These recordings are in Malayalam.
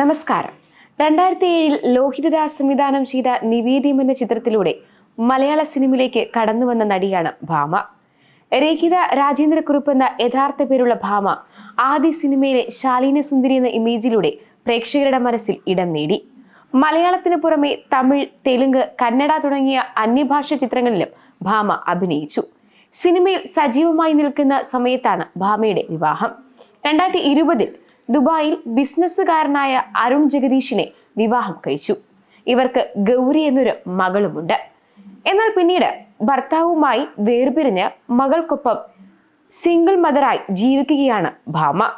നമസ്കാരം. രണ്ടായിരത്തി ഏഴിൽ ലോഹിതദാസ് സംവിധാനം ചെയ്ത നിവേദ്യം എന്ന ചിത്രത്തിലൂടെ മലയാള സിനിമയിലേക്ക് കടന്നു വന്ന നടിയാണ് ഭാമ. രേഖിത രാജേന്ദ്രക്കുറുപ്പ് എന്ന യഥാർത്ഥ പേരുള്ള ഭാമ ആദ്യ സിനിമയിലെ ശാലീന സുന്ദരി എന്ന ഇമേജിലൂടെ പ്രേക്ഷകരുടെ മനസ്സിൽ ഇടം നേടി. മലയാളത്തിന് പുറമെ തമിഴ് തെലുങ്ക് കന്നഡ തുടങ്ങിയ അന്യഭാഷ ചിത്രങ്ങളിലും ഭാമ അഭിനയിച്ചു. സിനിമയിൽ സജീവമായി നിൽക്കുന്ന സമയത്താണ് ഭാമയുടെ വിവാഹം. രണ്ടായിരത്തി ഇരുപതിൽ ദുബായിൽ ബിസിനസ്സുകാരനായ അരുൺ ജഗദീഷിനെ വിവാഹം കഴിച്ചു. ഇവർക്ക് ഗൗരി എന്നൊരു മകളുമുണ്ട്. എന്നാൽ പിന്നീട് ഭർത്താവുമായി വേർപിരിഞ്ഞ് മകൾക്കൊപ്പം സിംഗിൾ മദറായി ജീവിക്കുകയാണ് ഭാമ.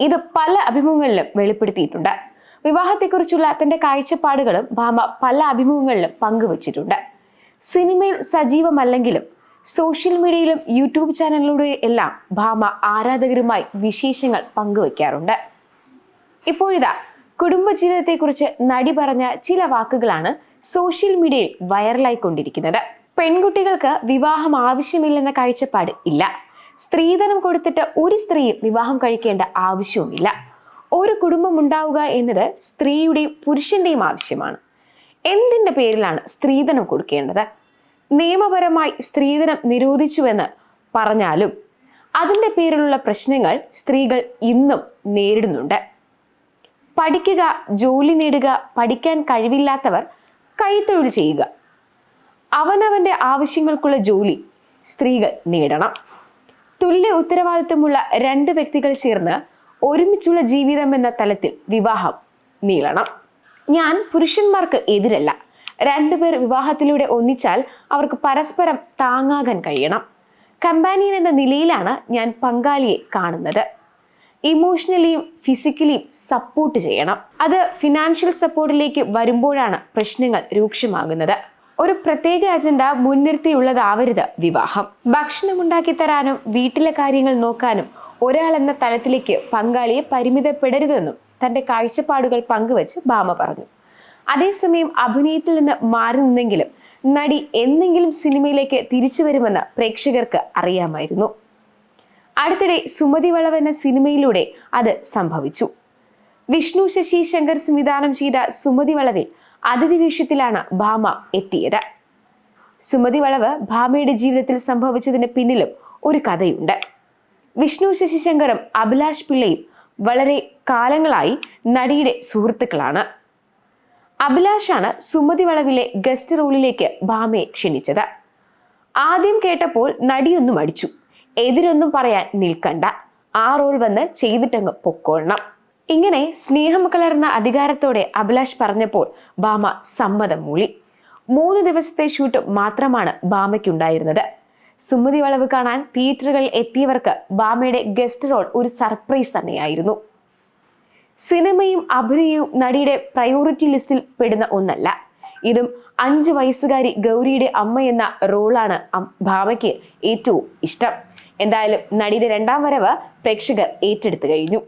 ഇത് പല അഭിമുഖങ്ങളിലും വെളിപ്പെടുത്തിയിട്ടുണ്ട്. വിവാഹത്തെക്കുറിച്ചുള്ള തന്റെ കാഴ്ചപ്പാടുകളും ഭാമ പല അഭിമുഖങ്ങളിലും പങ്കുവച്ചിട്ടുണ്ട്. സിനിമയിൽ സജീവമല്ലെങ്കിലും സോഷ്യൽ മീഡിയയിലും യൂട്യൂബ് ചാനലിലൂടെ എല്ലാം ഭാമ ആരാധകരുമായി വിശേഷങ്ങൾ പങ്കുവയ്ക്കാറുണ്ട് ഇപ്പോഴിതാ കുടുംബജീവിതത്തെക്കുറിച്ച് നടി പറഞ്ഞ ചില വാക്കുകളാണ് സോഷ്യൽ മീഡിയയിൽ വൈറലായിക്കൊണ്ടിരിക്കുന്നത്. പെൺകുട്ടികൾക്ക് വിവാഹം ആവശ്യമില്ലെന്ന കാഴ്ചപ്പാട് ഇല്ല. സ്ത്രീധനം കൊടുത്തിട്ട് ഒരു സ്ത്രീയും വിവാഹം കഴിക്കേണ്ട ആവശ്യവുമില്ല. ഒരു കുടുംബം ഉണ്ടാവുക എന്നത് സ്ത്രീയുടെയും പുരുഷന്റെയും ആവശ്യമാണ്. എന്തിന്റെ പേരിലാണ് സ്ത്രീധനം കൊടുക്കേണ്ടത്? നിയമപരമായി സ്ത്രീധനം നിരോധിച്ചുവെന്ന് പറഞ്ഞാലും അതിന്റെ പേരിലുള്ള പ്രശ്നങ്ങൾ സ്ത്രീകൾ ഇന്നും നേരിടുന്നുണ്ട്. പഠിക്കുക ജോലി നേടുക പഠിക്കാൻ കഴിവില്ലാത്തവർ കൈത്തൊഴിൽ ചെയ്യുക. അവനവന്റെ ആവശ്യങ്ങൾക്കുള്ള ജോലി സ്ത്രീകൾ നേടണം. തുല്യ ഉത്തരവാദിത്വമുള്ള രണ്ട് വ്യക്തികൾ ചേർന്ന് ഒരുമിച്ചുള്ള ജീവിതം എന്ന തലത്തിൽ വിവാഹം നീളണം. ഞാൻ പുരുഷന്മാർക്ക് എതിരല്ല. രണ്ടുപേർ വിവാഹത്തിലൂടെ ഒന്നിച്ചാൽ അവർക്ക് പരസ്പരം താങ്ങാകാൻ കഴിയണം. കമ്പാനിയൻ എന്ന നിലയിലാണ് ഞാൻ പങ്കാളിയെ കാണുന്നത്. ഇമോഷണലിയും ഫിസിക്കലിയും സപ്പോർട്ട് ചെയ്യണം. അത് ഫിനാൻഷ്യൽ സപ്പോർട്ടിലേക്ക് വരുമ്പോഴാണ് പ്രശ്നങ്ങൾ രൂക്ഷമാകുന്നത്. ഒരു പ്രത്യേക അജണ്ട മുൻനിർത്തിയുള്ളതാവരുത് വിവാഹം. ഭക്ഷണം ഉണ്ടാക്കി തരാനും വീട്ടിലെ കാര്യങ്ങൾ നോക്കാനും ഒരാൾ എന്ന തലത്തിലേക്ക് പങ്കാളിയെ പരിമിതപ്പെടരുതെന്നും തന്റെ കാഴ്ചപ്പാടുകൾ പങ്കുവച്ച് ബാമ പറഞ്ഞു. അതേസമയം അഭിനയത്തിൽ നിന്ന് മാറി നിന്നെങ്കിലും നടി എന്നെങ്കിലും സിനിമയിലേക്ക് തിരിച്ചു വരുമെന്ന് പ്രേക്ഷകർക്ക് അറിയാമായിരുന്നു. അടുത്തിടെ സുമതി വളവ് എന്ന സിനിമയിലൂടെ അത് സംഭവിച്ചു. വിഷ്ണു ശശി ശങ്കർ സംവിധാനം ചെയ്ത സുമതി വളവിൽ അതിഥി വേഷത്തിലാണ് ഭാമ എത്തിയത്. സുമതി വളവ് ഭാമയുടെ ജീവിതത്തിൽ സംഭവിച്ചതിന് പിന്നിലും ഒരു കഥയുണ്ട്. വിഷ്ണു ശശിശങ്കറും അഭിലാഷ് പിള്ളയും വളരെ കാലങ്ങളായി നടിയുടെ സുഹൃത്തുക്കളാണ്. അഭിലാഷാണ് സുമതി വളവിലെ ഗസ്റ്റ് റോളിലേക്ക് ഭാമയെ ക്ഷണിച്ചത്. ആദ്യം കേട്ടപ്പോൾ നടിയൊന്നും അടിച്ചു. എതിരൊന്നും പറയാൻ നിൽക്കണ്ട. ആ റോൾ വന്ന് ചെയ്തിട്ടങ്ങ് പൊക്കോളണം. ഇങ്ങനെ സ്നേഹം കലർന്ന അധികാരത്തോടെ അഭിലാഷ് പറഞ്ഞപ്പോൾ ഭാമ സമ്മതം മൂളി. മൂന്ന് ദിവസത്തെ ഷൂട്ട് മാത്രമാണ് ഭാമയ്ക്കുണ്ടായിരുന്നത്. സുമതി വളവ് കാണാൻ തിയേറ്ററുകളിൽ എത്തിയവർക്ക് ഭാമയുടെ ഗസ്റ്റ് റോൾ ഒരു സർപ്രൈസ് തന്നെയായിരുന്നു. സിനിമയും അഭിനയവും നടിയുടെ പ്രയോറിറ്റി ലിസ്റ്റിൽ പെടുന്ന ഒന്നല്ല. ഇതും അഞ്ച് വയസ്സുകാരി ഗൗരിയുടെ അമ്മ എന്ന റോളാണ് ഭാമയ്ക്ക് ഏറ്റവും ഇഷ്ടം. എന്തായാലും നടിയുടെ രണ്ടാം വരവ് പ്രേക്ഷകർ ഏറ്റെടുത്തു കഴിഞ്ഞു.